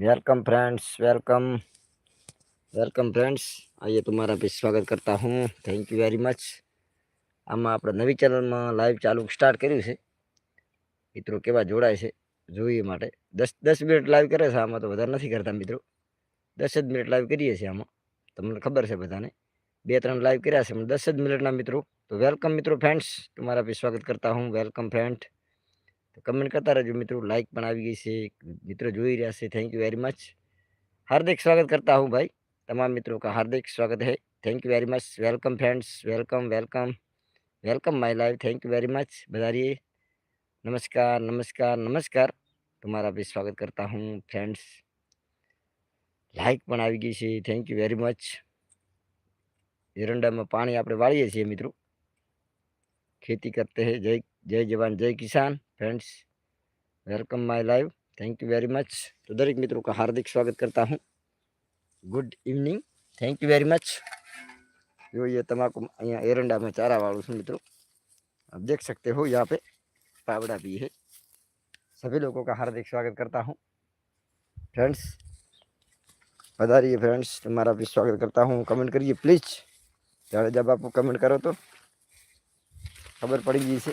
welcome friends welcome welcome friends આઈએ તમારા भी સ્વાગત કરતા હું થેન્ક યુ વેરી મચ આમાં આપણે નવી ચેનલમાં લાઈવ ચાલુ સ્ટાર્ટ કર્યું છે મિત્રો કેવા જોડાય છે જોઈએ માટે દસ દસ મિનિટ લાઈવ કરે છે આમાં તો વધારે નથી કરતા મિત્રો દસ જ મિનિટ લાઈવ કરીએ છીએ આમાં તમને ખબર છે બધાને બે ત્રણ લાઈવ કર્યા છે પણ દસ જ મિનિટના મિત્રો તો વેલકમ મિત્રો ફ્રેન્ડ્સ તમારા भी સ્વાગત કરતા હું વેલકમ ફ્રેન્ડ તો કમેન્ટ કરતા રહેજો મિત્રો લાઈક પણ આવી ગઈ છે મિત્રો જોઈ રહ્યા છે થેન્ક યુ વેરી મચ હાર્દિક સ્વાગત કરતા હું ભાઈ तमाम मित्रों का हार्दिक स्वागत है thank you very much welcome friends welcome welcome welcome my live thank you very much बधाइए नमस्कार नमस्कार नमस्कार तुम्हारा भी स्वागत करता हूँ फ्रेंड्स લાઈક પણ આવી ગઈ છે થેન્ક યુ વેરી મચ એરંડામાં પાણી આપણે વાળીએ છીએ મિત્રો खेती करते हैं जय जय जवान जय किसान friends welcome my live thank you very much तो दरेक मित्रों का हार्दिक स्वागत करता हूँ good evening thank you very much जो ये तम्बाकू यहाँ एरंडा में चारा वालू છું મિત્રો आप देख सकते हो यहाँ पे पावड़ा भी है सभी लोगों का हार्दिक स्वागत करता हूँ फ्रेंड्स पधारिए फ्रेंड्स तुम्हारा भी स्वागत करता हूँ कमेंट करिए प्लीज ત્યારે जब आपको कमेंट करो तो ખબર પડી ગઈ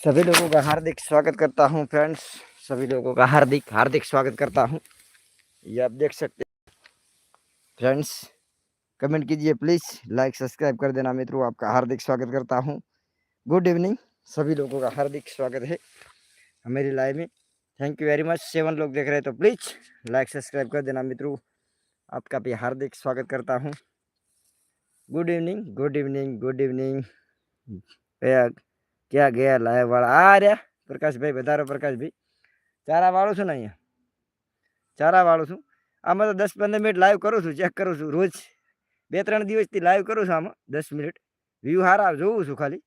सभी लोगों का हार्दिक स्वागत करता हूँ फ्रेंड्स सभी लोगों का हार्दिक हार्दिक स्वागत करता हूँ। ये आप देख सकते हैं। फ्रेंड्स कमेंट कीजिए प्लीज़ लाइक सब्सक्राइब कर देना मित्रों, आपका हार्दिक स्वागत करता हूँ। गुड इवनिंग सभी लोगों का हार्दिक स्वागत है मेरी लाइव में। Thank you very much seven लोग देख रहे हैं तो प्लीज़ लाइक सब्सक्राइब कर देना मित्रों। आपका भी हार्दिक स्वागत करता हूँ। Good evening good evening good evening ક્યાં ગયા લાય વાળા? આ રહ્યા, પ્રકાશભાઈ, વધારો પ્રકાશભાઈ. ચારા વાળું છું ને અહીંયા. ચારા વાળું છું. આમાં તો દસ પંદર મિનિટ લાઈવ કરું છું ચેક કરું છું રોજ. બે ત્રણ દિવસથી લાઈવ કરું છું આમાં, દસ મિનિટ. વ્યૂ હારા, જોઉં છું ખાલી.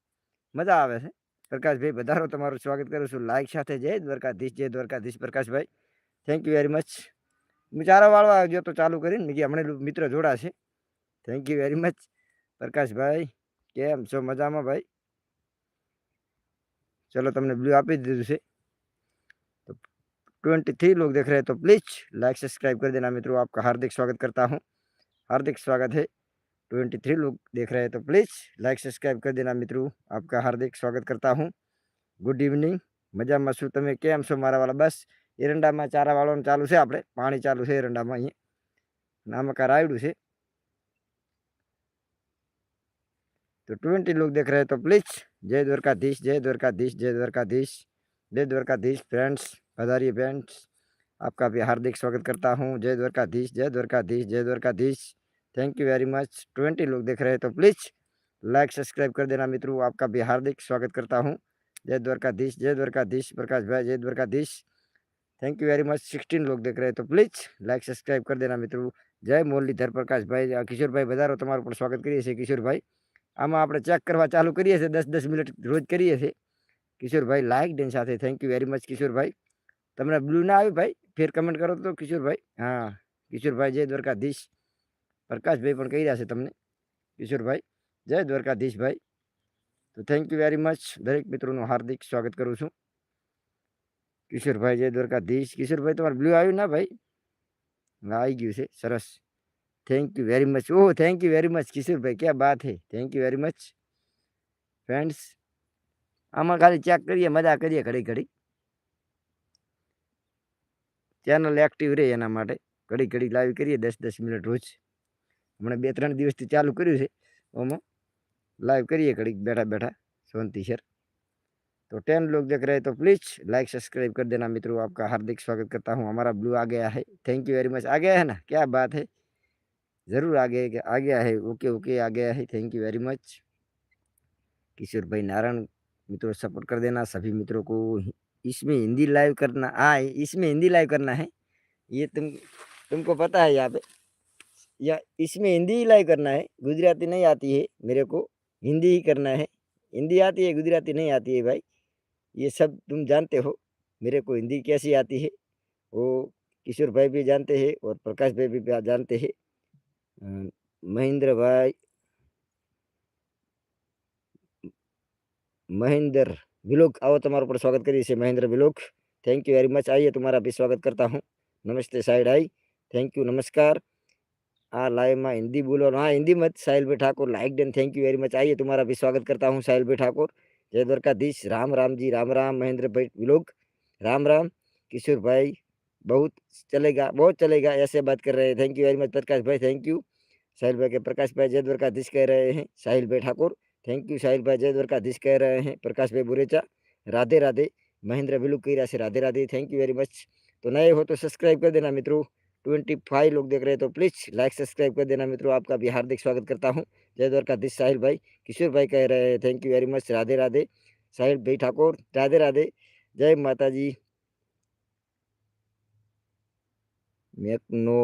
મજા આવે છે. પ્રકાશભાઈ, વધારો તમારું સ્વાગત કરું છું. લાઈક સાથે જય દ્વારકાધીશ જય Dwarkadhish Prakashbhai. Thank you very much હું ચારા વાળવા ગયો તો ચાલુ કરીને, મેં હમણાં મિત્ર જોડાશે. Thank you very much Prakashbhai, કેમ છો? મજામાં ભાઈ? चलो तुमने ब्लू आप ही दे दूँ से तो ट्वेंटी थ्री लोग देख रहे हैं तो प्लीज़ लाइक सब्सक्राइब कर देना मित्रों आपका हार्दिक स्वागत करता हूँ हार्दिक स्वागत है ट्वेंटी थ्री लोग देख रहे हैं तो प्लीज़ लाइक सब्सक्राइब कर देना मित्रों आपका हार्दिक स्वागत करता हूँ ગુડ ઇવનિંગ મજામાં શું તમે કેમ છો મારા વાળા બસ એરંડામાં ચારા વાળવાનું ચાલુ છે આપણે પાણી ચાલુ છે એરંડામાં અહીંયા નામકાર આવ્યું છે तो ट्वेंटी लोग देख रहे हैं तो प्लीज जय द्वारकाधीश जय द्वारकाधीश जय द्वारकाधीश जय द्वारकाधीश फ्रेंड्स पधारिए फ्रेंड्स आपका भी हार्दिक स्वागत करता हूँ जय द्वारकाधीश जय द्वारकाधीश जय Dwarkadhish thank you very much twenty लोग देख रहे हैं तो प्लीज लाइक सब्सक्राइब कर देना मित्रों आपका भी हार्दिक स्वागत करता हूँ जय द्वारकाधीश जय द्वारकाधीश प्रकाश भाई जय Dwarkadhish thank you very much sixteen लोग देख रहे हैं तो प्लीज लाइक सब्सक्राइब कर देना मित्रों जय मुरलीधर प्रकाश भाई किशोर भाई बधारो તમારું પણ સ્વાગત કરીએ છીએ કિશોરભાઈ આમાં આપણે ચેક કરવા ચાલુ કરીએ છીએ, દસ દસ મિનિટ રોજ કરીએ છીએ. કિશોરભાઈ લાઈક ડેન સાથે. Thank you very much Kishorbhai. તમને બ્લુ ના આવ્યું ભાઈ? ફેર કમેન્ટ કરો તો, કિશોરભાઈ. હા, કિશોરભાઈ, જય દ્વારકાધીશ. પ્રકાશભાઈ પણ કહી રહ્યા છે તમને. કિશોરભાઈ, જય દ્વારકાધીશભાઈ તો થેન્ક યુ વેરી મચ દરેક મિત્રોનું હાર્દિક સ્વાગત કરું છું. કિશોરભાઈ, જય દ્વારકાધીશ. કિશોરભાઈ, તમારે બ્લુ આવ્યું ના ભાઈ? આવી ગયું છે. સરસ. thank you very much oh thank you very much Kishore भाई क्या बात है thank you very much friends આમાં ખાલી ચેક કરીએ મજા કરીએ ઘડી ઘડી ચેનલ એક્ટિવ રહે એના માટે ઘડી ઘડી લાઈવ કરીએ દસ દસ મિનિટ રોજ હમણાં બે ત્રણ દિવસથી ચાલુ કર્યું છે આમાં લાઈવ કરીએ ઘડીક બેઠા બેઠા શાંતિ સર तो टेन लोग देख रहे हैं तो प्लीज़ लाइक सब्सक्राइब कर देना मित्रों आपका हार्दिक स्वागत करता हूँ हमारा ब्लू आ गया है थैंक यू वेरी मच आ गया है ना क्या बात है ज़रूर आ गया आ गया है। ओके ओके, आ गया है। Thank you very much. Kishor भाई नारायण मित्रों सपोर्ट कर देना, सभी मित्रों को इसमें हिंदी लाइव करना हाँ इसमें हिंदी लाइव करना है। ये तुम, तुमको पता है यहाँ पे, या इसमें हिंदी ही लाइव करना है। गुजराती नहीं आती है मेरे को, हिंदी ही करना है। हिंदी आती है, गुजराती नहीं आती है भाई। ये सब तुम जानते हो, मेरे को हिंदी कैसी आती है। वो किशोर भाई भी जानते हैं और प्रकाश भाई भी जानते हैं। महेंद्र भाई महेंद्र विलोक आओ तुम्हारे ऊपर स्वागत करिए, इसे Mahendra Vilok thank you very much आइए, तुम्हारा भी स्वागत करता हूँ। नमस्ते साहिड आई थैंक यू नमस्कार। आ लाइव माँ हिंदी बोलो ना। हाँ, हिंदी मत, साहिल भाई Thakur. Like done thank you very much आइए, तुम्हारा भी स्वागत करता हूँ, साहिल भाई ठाकुर। जय द्वारकाधीश। राम राम जी, राम राम। महेंद्र भाई विलोक राम राम। किशोर भाई बहुत चलेगा बहुत चलेगा, ऐसे बात कर रहे हैं। Thank you very much Prakash भाई थैंक यू साहिल भाई के प्रकाश भाई जय द्वारकाधीश कह रहे हैं। साहिल भाई ठाकुर थैंक यू साहिल भाई जय द्वारकाधीश कह रहे हैं। प्रकाश भाई बुरेचा, राधे राधे। महेंद्र कह रहा से Radhe Radhe thank you very much तो नए हो तो सब्सक्राइब कर देना मित्रों। ट्वेंटी फाइव लोग देख रहे हैं तो प्लीज़ लाइक सब्सक्राइब कर देना मित्रों। आपका भी हार्दिक स्वागत करता हूँ। जय द्वारकाधीश साहिल भाई, किशोर भाई कह रहे हैं thank you very much Radhe Radhe. Sahil भाई ठाकुर, राधे राधे। जय माता जी मैकनो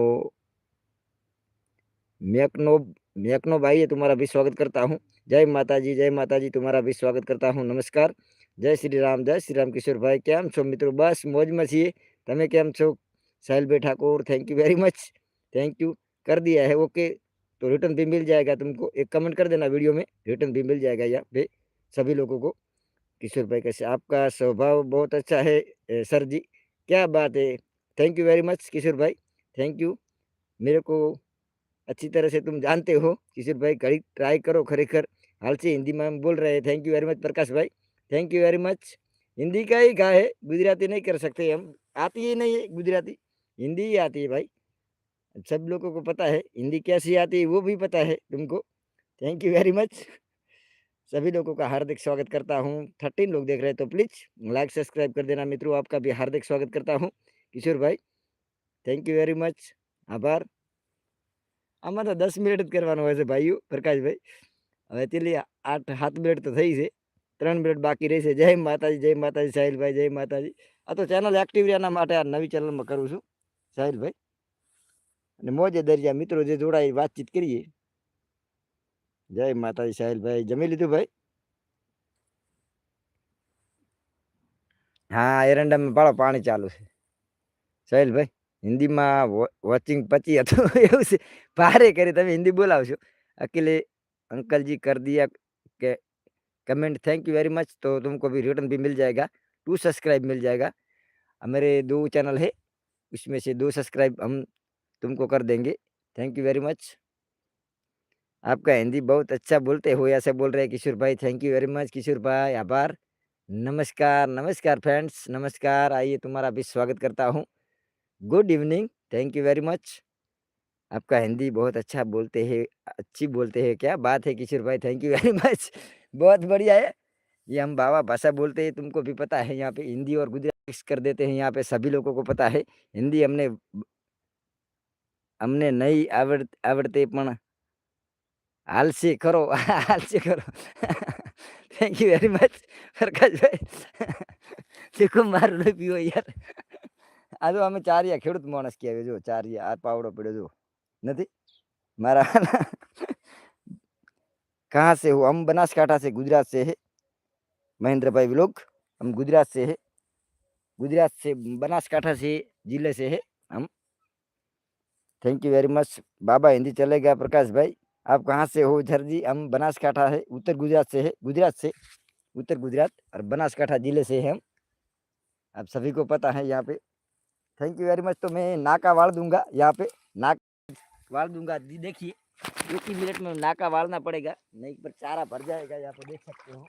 मैकनो मैकनो भाई है तुम्हारा भी स्वागत करता हूँ जय माता जी जय माता जी तुम्हारा भी स्वागत करता हूँ नमस्कार જય શ્રી રામ જય શ્રી રામ કિશોરભાઈ કેમ છો મિત્રો બસ મોજમાં છીએ તમે કેમ છો Sahil Thakur thank you very much thank you कर दिया है ओके तो रिटर्न भी मिल जाएगा तुमको एक कमेंट कर देना वीडियो में रिटर्न भी मिल जाएगा यहाँ पे सभी लोगों को किशोर भाई कैसे आपका स्वभाव बहुत अच्छा है ए, सर जी क्या बात है Thank you very much Kishor भाई. थैंक यू मेरे को अच्छी तरह से तुम जानते हो. किशोर भाई घड़ी ट्राई करो खरेखर. हाल से हिंदी में हम बोल रहे हैं. Thank you very much Prakash भाई. Thank you very much Hindi का ही गा है. गुजराती नहीं कर सकते हम. आती ही नहीं है गुजराती. हिंदी ही आती है भाई. सब लोगों को पता है. हिंदी कैसी आती है वो भी पता है तुमको. थैंक यू वेरी मच सभी लोगों का हार्दिक स्वागत करता हूँ. थर्टीन लोग देख रहे हैं तो प्लीज़ लाइक सब्सक्राइब कर देना मित्रों. आपका भी हार्दिक स्वागत करता हूँ. કિશોર ભાઈ થેન્ક યુ વેરી મચ આભાર. આમાં તો દસ મિનિટ જ કરવાનું હોય છે ભાઈઓ, પ્રકાશભાઈ. હવે તેલી આઠ, સાત મિનિટ તો થઈ છે. ત્રણ મિનિટ બાકી રહેશે. જય માતાજી જય માતાજી, સાહિલભાઈ, જય માતાજી. આ તો ચેનલ એક્ટિવ રહેવાના માટે આ નવી ચેનલમાં કરું છું, સાહિલભાઈ. અને મોજે દરિયા મિત્રો જે જોડાય વાતચીત કરીએ. જય માતાજી, સાહિલભાઈ. જમી લીધું ભાઈ? હા, એરંડામાં પાડો, પાણી ચાલુ છે. સાહિલભાઈ હિન્દીમાં વોચિંગ પચી હતું એવું છે ભારે કરી તમે હિન્દી બોલાવશો अकेले अंकल जी कर दिया के comment thank you very much तो तुमको भी रिटर्न भी मिल जाएगा टू सब्सक्राइब मिल जाएगा अब मेरे दो चैनल है उसमें से दो सब्सक्राइब हम तुमको कर देंगे थैंक यू वेरी मच आपका हिंदी बहुत अच्छा बोलते हो ऐसे बोल रहे हैं किशोर भाई thank you very much Kishore भाई आभार नमस्कार नमस्कार फ्रेंड्स नमस्कार आइए तुम्हारा भी स्वागत करता हूँ good evening thank you very much आपका हिंदी बहुत अच्छा बोलते हैं अच्छी बोलते हैं क्या बात है किशोर भाई थैंक यू वेरी मच बहुत बढ़िया है ये हम बाबा भाषा बोलते हैं तुमको भी पता है यहाँ पे हिंदी और गुजराती मिक्स कर देते हैं यहाँ पे सभी लोगों को पता है हिंदी हमने हमने नहीं आवड़ आवड़ते પણ હાલશે કરો હાલશે કરો thank you very much Prakashbhai देखो મારું નહીં પીવો યાર આ જો અમે ચારિયા ખેડૂત માણસ કહેવાય જો ચારિયા આ પાવડો પડ્યો જો નથી મારા कहाँ से हो हम बनासकाठा से गुजरात से है महेंद्र भाई व्लोग हम गुजरात से है गुजरात से बनासकाठा से जिले से है हम थैंक यू वेरी मच बाबा हिंदी चलेगा प्रकाश भाई आप कहाँ से हो झर जी हम बनासकाठा है उत्तर गुजरात से है गुजरात से उत्तर गुजरात और बनासकाठा जिले से है हम आप सभी को पता है यहाँ पे थैंक यू वेरी मच तो मैं नाका वाड़ दूँगा यहाँ पे। नाक वाड़ दूँगा। देखिए, एक ही मिनट में नाका वाड़ना पड़ेगा। नहीं, पर चारा भर जाएगा यहाँ पे, देख सकते हो।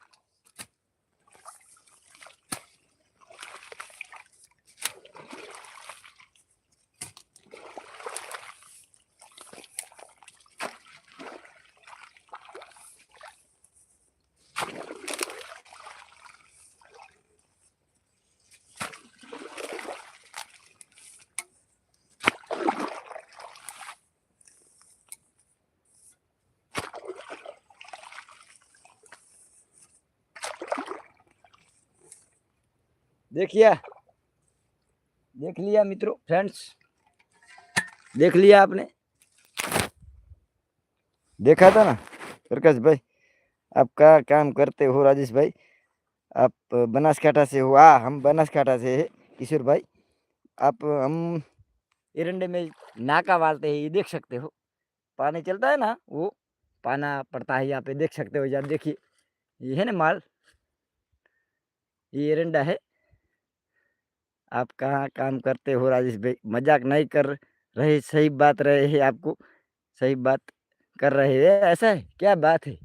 देखिए। देख लिया मित्रों फ्रेंड्स देख लिया आपने। देखा था ना, प्रकाश भाई? आपका काम करते हो राजेश भाई। आप बनासकाठा से हो। आ हम बनासकाठा से है, किशोर भाई। आप, हम एरंडे में नाका वालते हैं, ये देख सकते हो। पानी चलता है ना, वो पाना पड़ता है, यहाँ पे देख सकते हो यार देखिए। ये है ना माल? ये एरंडा है। आप कहाँ काम करते हो, राजेश भाई? मज़ाक नहीं कर रहे, सही बात रहे है आपको? सही बात कर रहे हैं ऐसा है? क्या बात है?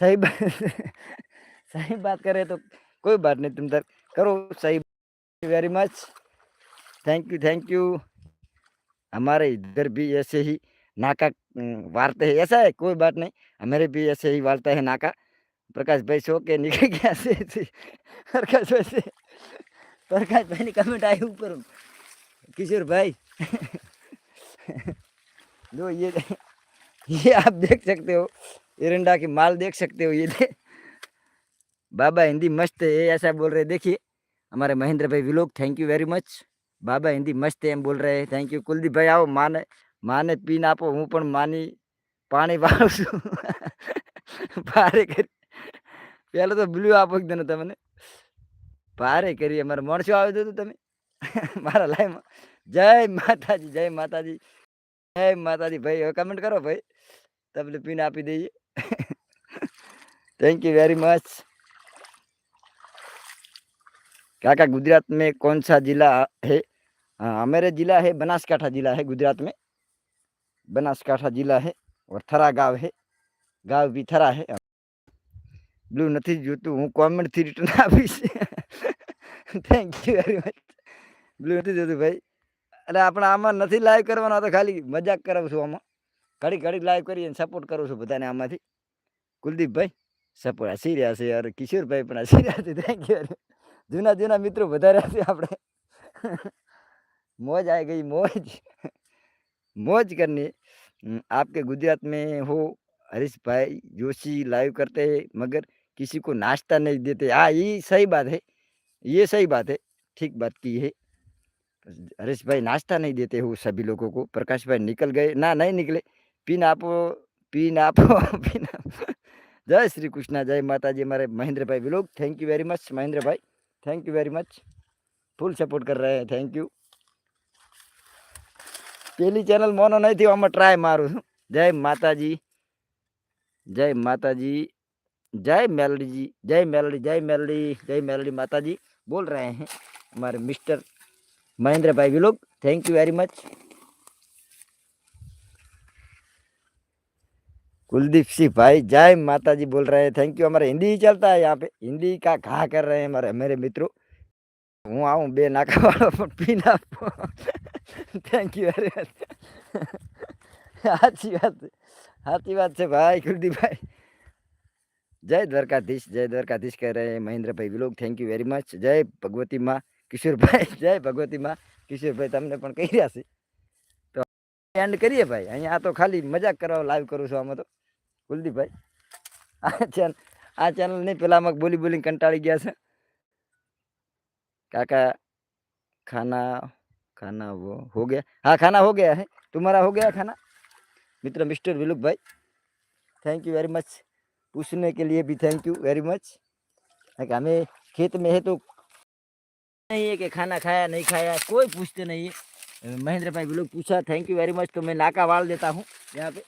सही बात सही बात कर रहे तो कोई बात नहीं, तुम तक करो सही। Very much thank you thank you हमारे इधर भी ऐसे ही नाका वारते हैं, ऐसा है? कोई बात नहीं, हमारे भी ऐसे ही वारता है नाका। प्रकाश भाई सो के निकल गया से। प्रकाश भाई से प्रकाश भाई ने कमेंट आई ऊपर किशोर भाई लो ये ये आप देख सकते हो एरंडा की माल देख सकते हो ये दे बाबा हिंदी मस्त है ये ऐसा बोल रहे देखिए हमारे महेंद्र भाई vlog thank you very much બાબા હિન્દી મસ્ત એમ બોલ રહે થેન્ક યુ કુલદીપભાઈ આવો માને માને પીને આપો હું પણ માની પાણી વાળું છું ભારે કરી પહેલાં તો બ્લુ આપો એકદમ તમને ભારે કરી અમારે માણસો આવી દો તમે મારા લાઈવમાં જય માતાજી જય માતાજી જય માતાજી ભાઈ હવે કમેન્ટ કરો ભાઈ તમને પીને આપી દઈએ थैंक यू वेरी मच काका गुजरात में कौन सा जिला है हाँ हमारे जिला है बनासकाठा जिला है गुजरात में बनासकाठा जिला है और थरा गांव है गांव भी थरा है બ્લુ નથી જોતું હું કોમેન્ટથી રિટર્ન આપીશ thank you very much blue નથી જોતું ભાઈ એટલે આપણે આમાં નથી લાઈવ કરવાનો આ તો ખાલી મજાક કરાવું છું આમાં ઘડી ઘડી લાઈવ કરી અને સપોર્ટ કરું છું બધાને આમાંથી કુલદીપભાઈ સપોર્ટ હસી રહ્યા છે યાર કિશોરભાઈ પણ હસી રહ્યા છે થેન્ક યુ જૂના જૂના મિત્રો વધારે છે આપણે मौज आ गई मौज मौज करनी हम्म, आपके गुजरात में हो हरीश भाई जोशी लाइव करते हैं मगर किसी को नाश्ता नहीं देते हाँ ये सही बात है ये सही बात है ठीक बात की है हरीश भाई नाश्ता नहीं देते हो सभी लोगों को प्रकाश भाई निकल गए ना नहीं निकले पीन आपो पीन आपो पीन आपो। जय श्री कृष्णा जय माता जी हमारे महेंद्र भाई vlog thank you very much Mahendra भाई thank you very much full support कर रहे हैं थैंक यू પેલી ચેનલ મોનો નહીં થયો આમાં ટ્રાય મારું છું જય માતાજી જય માતાજી जय मेलडी जी जय मेलडी जय मेलडी जय मेलडी माता जी बोल रहे हैं हमारे मिस्टर महेंद्र भाई भी लोग thank you very much Kuldeep Singh भाई जय माता जी बोल रहे हैं थैंक यू हमारे हिंदी ही चलता है यहाँ पे हिंदी का कहा कर रहे हैं हमारे मेरे मित्रों હું આવું બે નાકાવાળો પણ પી નાખો થેન્ક યુ વેરી મચ સાચી વાત છે સાચી વાત છે ભાઈ કુલદીપભાઈ જય દ્વારકાધીશ જય દ્વારકાધીશ કહે રહે Mahendrabhai Vilok thank you very much જય ભગવતીમાં કિશોરભાઈ, જય ભગવતીમાં કિશોરભાઈ તમને પણ કહી રહ્યા છે. તો એન્ડ કરીએ ભાઈ. અહીંયા આ તો ખાલી મજાક કરવા લાઈવ કરું છું આમાં તો. કુલદીપભાઈ, આ ચેનલ આ ચેનલ નહીં પેલામાં બોલી બોલી કંટાળી ગયા છે. કાકા, ખાના ખાના વો હો ગયા? હા, ખાના હો ગયા હે. તમારા હો ગયા ખાના? મિત્ર mister Vilukbhai. Thank you very much पूछने के लिए भी थैंक यू वेरी मच हमें खेत में है तो नहीं है कि खाना खाया, नहीं खाया, कोई पूछते नहीं है। महेंद्र भाई भी लोग पूछा थैंक यू वेरी मच तो मैं नाका वाल देता हूँ यहाँ पे।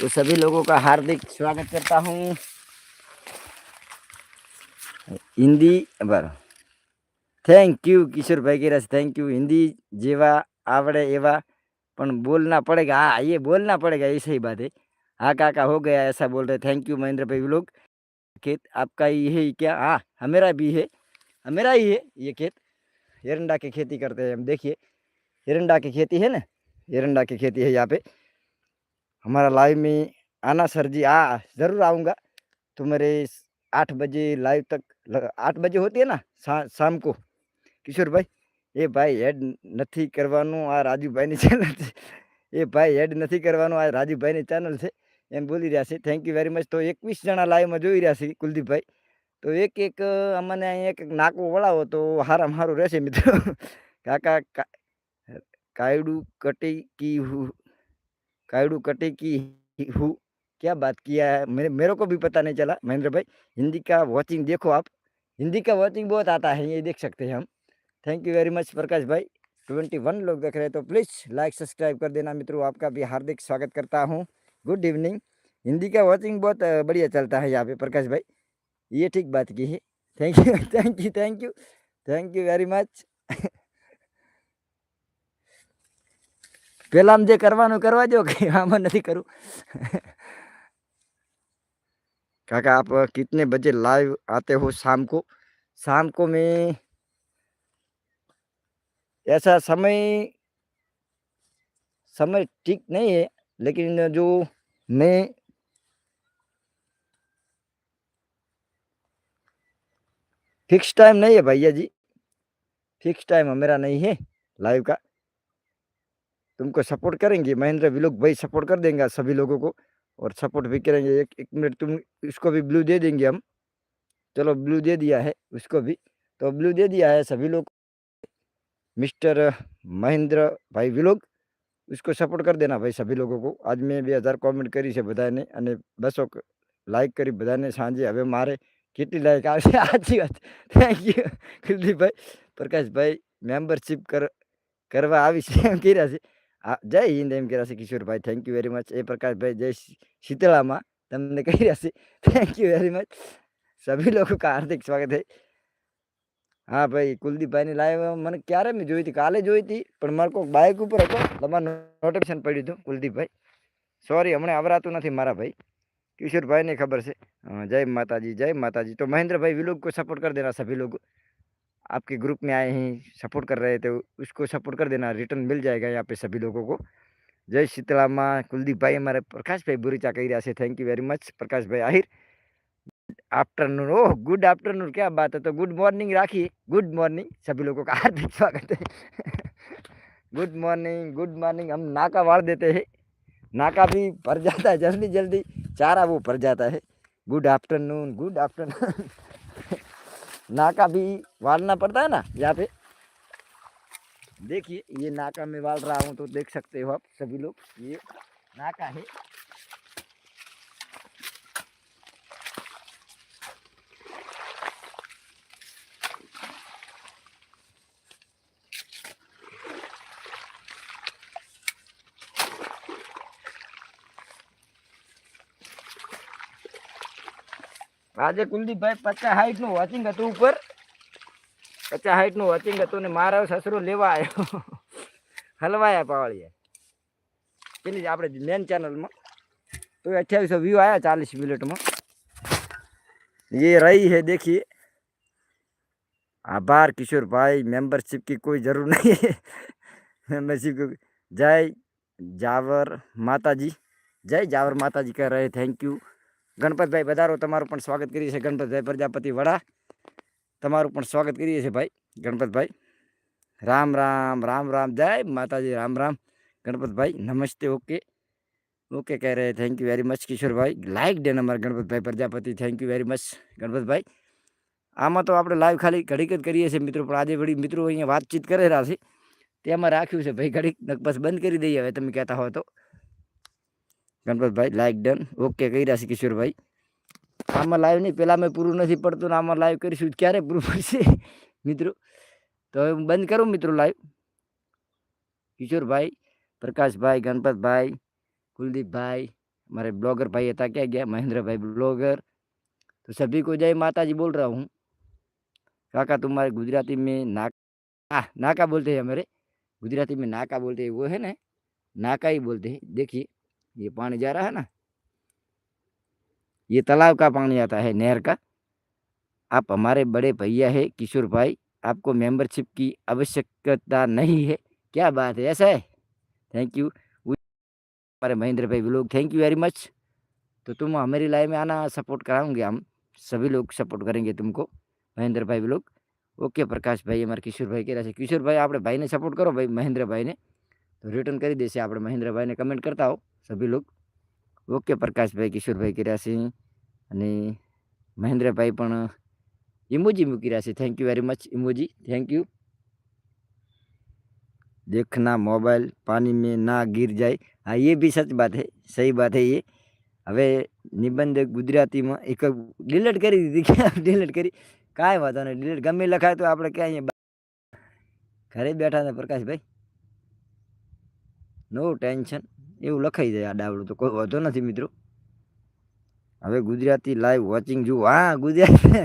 तो सभी लोगों का हार्दिक स्वागत करता हूँ। हिंदी, बर। थैंक यू किशोर भाई की रस। थैंक यू हिंदी जेवा, आवड़े एवा। पण बोलना पड़ेगा। हाँ ये बोलना पड़ेगा, ये सही बात है। हाँ काका, हो गया, ऐसा बोल रहे। थैंक यू महेंद्र भाई लोग। खेत, आपका ही है क्या? हाँ हमेरा भी है। हमेरा ही है ये खेत। हिरंडा की खेती करते हैं हम। देखिए हिरंडा की खेती है ना? हिरंडा की खेती है यहाँ पे। हमारा लाइव में आना सर जी आ ज़रूर आऊँगा तो मेरे स- आठ बजे लाइव तक ल- आठ बजे होती है ना शा, शाम को કિશોર ભાઈ એ ભાઈ હેડ નથી કરવાનું આ રાજુભાઈની ચેનલ છે એ ભાઈ હેડ નથી કરવાનું આ રાજુભાઈની ચેનલ છે એમ બોલી રહ્યા છે થેન્ક યુ વેરી મચ તો એકવીસ જણા લાઈવમાં જોઈ રહ્યા છે કુલદીપભાઈ તો એક એક અ, અમને અહીં એક એક નાકો વળાવો તો હારામાં હારું રહેશે મિત્રો કાકા કા- કાયડું કટી કી હું कायडू कटे की हूँ क्या बात किया है? मेरे मेरे को भी पता नहीं चला। महेंद्र भाई, हिंदी का वॉचिंग देखो आप। हिंदी का वॉचिंग बहुत आता है, ये देख सकते हैं हम। Thank you very much Prakash भाई। ट्वेंटी वन लोग देख रहे हैं तो प्लीज़ लाइक सब्सक्राइब कर देना मित्रों। आपका भी हार्दिक स्वागत करता हूँ। गुड इवनिंग हिंदी का वॉचिंग बहुत बढ़िया चलता है यहाँ पे, प्रकाश भाई। ये ठीक बात की है। Thank you thank you thank you thank you very much પહેલાં જે કરવાનું કરવા દો કે આમાં નથી કરું काका आप कितने बजे लाइव आते हो शाम को शाम को मैं ऐसा समय समय ठीक नहीं है लेकिन जो मैं फिक्स टाइम नहीं है भैया जी फिक्स टाइम मेरा नहीं है लाइव का तुमको सपोर्ट करेंगे महेंद्र विलोक भाई सपोर्ट कर देंगे सभी लोगों को और सपोर्ट भी करेंगे एक एक मिनट तुम इसको भी ब्लू दे देंगे हम चलो ब्लू दे दिया है उसको भी तो ब्लू दे दिया है सभी लोग मिस्टर મહેન્દ્ર ભાઈ વિલોગ उसको સપોર્ટ કરી દેના ભાઈ સભી લોકો को આજ મેં બે હજાર કોમેન્ટ કરી છે બધાને અને બસો લાઈક કરી બધાને સાંજે હવે મારે કેટલી લાઈક આવશે સાચી વાત થેન્ક યુ કુલદીપભાઈ પ્રકાશભાઈ મેમ્બરશીપ કર કરવા આવી છે એમ કર્યા છે આ જય હિન્દ એમ કર્યા છે Kishorbhai thank you very much એ પ્રકાશભાઈ જય શીતળામાં તમને કહી રહ્યા છે થેન્ક યુ વેરી મચ સભી લોકો કા હાર્દિક સ્વાગત થઈ હા ભાઈ કુલદીપભાઈની લાઈવ મને ક્યારે મેં જોઈ હતી કાલે જોઈ હતી પણ મારે કોઈક બાઇક ઉપર હતો તમારું નોટિફિકેશન પડ્યું હતું કુલદીપભાઈ સોરી હમણાં આવરાતું નથી મારા ભાઈ કિશોરભાઈને ખબર છે જય માતાજી જય માતાજી તો મહેન્દ્રભાઈ વિલોગ કો સપોર્ટ કરી દેના સભી લોકો आपके ग्रुप में आए हैं, सपोर्ट कर रहे थे उसको सपोर्ट कर देना, रिटर्न मिल जाएगा यहाँ पे सभी लोगों को। जय शीतला माँ, कुलदीप भाई हमारे प्रकाश भाई बुरीचा कही रहा से thank you very much Prakash भाई Ahir. Afternoon oh good afternoon क्या बात है तो गुड मॉर्निंग राखिए गुड मॉर्निंग सभी लोगों का हार्दिक स्वागत है। गुड मॉर्निंग गुड मॉर्निंग हम नाका वाड़ देते हैं। नाका भी भर जाता है जल्दी जल्दी, चारा वो भर जाता है। गुड आफ्टरनून गुड आफ्टरनून नाका भी वालना पड़ता है ना, यहाँ पे। देखिए, ये नाका में वाल रहा हूँ तो देख सकते हो आप सभी लोग, ये नाका है। આજે કુલદીપભાઈ પચાસ હાઈટ નું વોચિંગ હતું ઉપર પચાસ હાઈટ નું વોચિંગ હતું ને મારો સસરો લેવા આવ્યો હલવાયા પાવળીએ પેલી જ આપણે મેન ચેનલમાં તો અઠ્યાવીસો વ્યૂ આવ્યા ચાલીસ મિનિટમાં ये रही है देखिए आभार किशोर भाई मेंबरशिप की कोई जरूर नहीं है मेंबरशिप की जय जावर माता जी जय जावर माता जी कह रहे थैंक यू ગણપતભાઈ વધારો તમારું પણ સ્વાગત કરીએ છીએ. ગણપતભાઈ પ્રજાપતિ વડા, તમારું પણ સ્વાગત કરીએ છીએ ભાઈ. ગણપતભાઈ, રામ રામ રામ રામ, જય માતાજી, રામ રામ. ગણપતભાઈ, નમસ્તે, ઓકે. ઓકે, કહે રહે thank you very much Kishorbhai. Like day અમારા Ganpatbhai Prajapati. Thank you very much Ganpatbhai. આમાં તો આપણે લાઈવ ખાલી ઘડીક જ કરીએ છીએ મિત્રો, પણ આજે વળી મિત્રો અહીંયા વાતચીત કરી રહ્યા છે. તેમાં રાખ્યું છે ભાઈ ઘડીક બસ બંધ કરી દઈએ હવે, તમે કહેતા હો તો. ગણપતભાઈ લાઈક ડન ઓકે કહી રહ્યા છે કિશોરભાઈ આમાં લાઈવ નહીં પહેલાં મેં પૂરું નથી પડતું ને આમાં લાઈવ કરીશું ક્યારે પૂરું પડશે મિત્રો તો હવે હું બંધ કરું મિત્રો લાઈવ કિશોરભાઈ પ્રકાશભાઈ ગણપતભાઈ कुलदीप भाई हमारे ब्लॉगर भाई था क्या गया महेंद्र भाई ब्लॉगर तो सभी को जय माता जी बोल रहा हूँ काका तुम्हारे गुजराती में नाक आ नाका बोलते हैं हमारे गुजराती में नाका बोलते हैं वो है ना नाका ही बोलते हैं देखिए ये पानी जा रहा है ना ये तालाब का पानी आता है नहर का आप हमारे बड़े भैया है किशोर भाई आपको मेंबरशिप की आवश्यकता नहीं है क्या बात है ऐसा है थैंक यू हमारे महेंद्र भाई vlog thank you very much तो तुम हमारी लाइव में आना सपोर्ट कराओगे हम सभी लोग सपोर्ट करेंगे तुमको મહેન્દ્ર ભાઈ વ્લોગ ઓકે પ્રકાશભાઈ અમારા કિશોરભાઈ કર્યા છે કિશોરભાઈ આપણે ભાઈને સપોર્ટ કરો ભાઈ મહેન્દ્રભાઈને તો રિટર્ન કરી દેશે આપણે મહેન્દ્રભાઈને કમેન્ટ કરતા હો સભી લોગ ઓકે પ્રકાશભાઈ કિશોરભાઈ કર્યા છે અને મહેન્દ્રભાઈ પણ ઇમોજી મૂકી રહ્યા છે thank you very much emoji thank you देखना मोबाइल पानी में ना गिर जाए हाँ ये भी सच बात है सही बात है ये હવે નિબંધ ગુજરાતીમાં એક ડિલીટ કરી દીધી કે ડિલીટ કરી કાંઈ વાંધો નહીં ડિલીટ ગમે લખાય તો આપણે ક્યાં અહીંયા ઘરે બેઠા ને પ્રકાશભાઈ નો ટેન્શન એવું લખાઈ જાય આ ડાવડું તો કોઈ વાંધો નથી મિત્રો હવે ગુજરાતી લાઈવ વોચિંગ જુઓ હા ગુજરાતી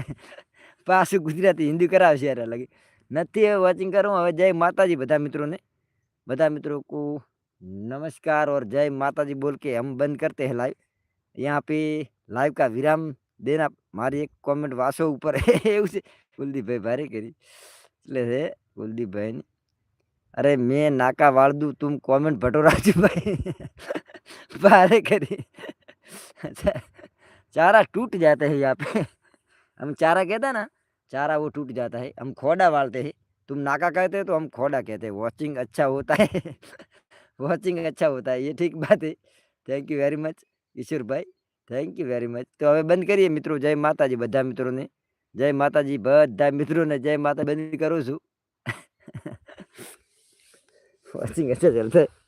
પાછું ગુજરાતી હિન્દી કરાવશે યાર લાગે નથી હવે વોચિંગ કરું હવે જય માતાજી બધા मित्रों ने બધા મિત્રો को नमस्कार और जय माता जी बोल के हम बंद करते हैं लाइव यहाँ पे लाइव का विराम देना મારી એક કોમેન્ટ વાસો ઉપર એવું છે કુલદીપભાઈ ભારે કરી એટલે છે કુલદીપભાઈ અરે મેં નાકા વાળ દઉં તું કોમેન્ટ ભટો રાજુભાઈ भारे करी अच्छा, चारा टूट जाता है यहाँ पे हम चारा कहते हैं ना चारा वो टूट जाता है हम खोड़ा वालते हैं तुम नाका कहते हो तो हम खोड़ा कहते हैं वॉचिंग अच्छा होता है वॉचिंग अच्छा होता है ये ठीक बात है thank you very much Ishwarbhai thank you very much તો હવે બંધ કરીએ મિત્રો જય માતાજી બધા મિત્રોને જય માતાજી બધા મિત્રોને જય માતા બંધ કરું છું 我真个 que.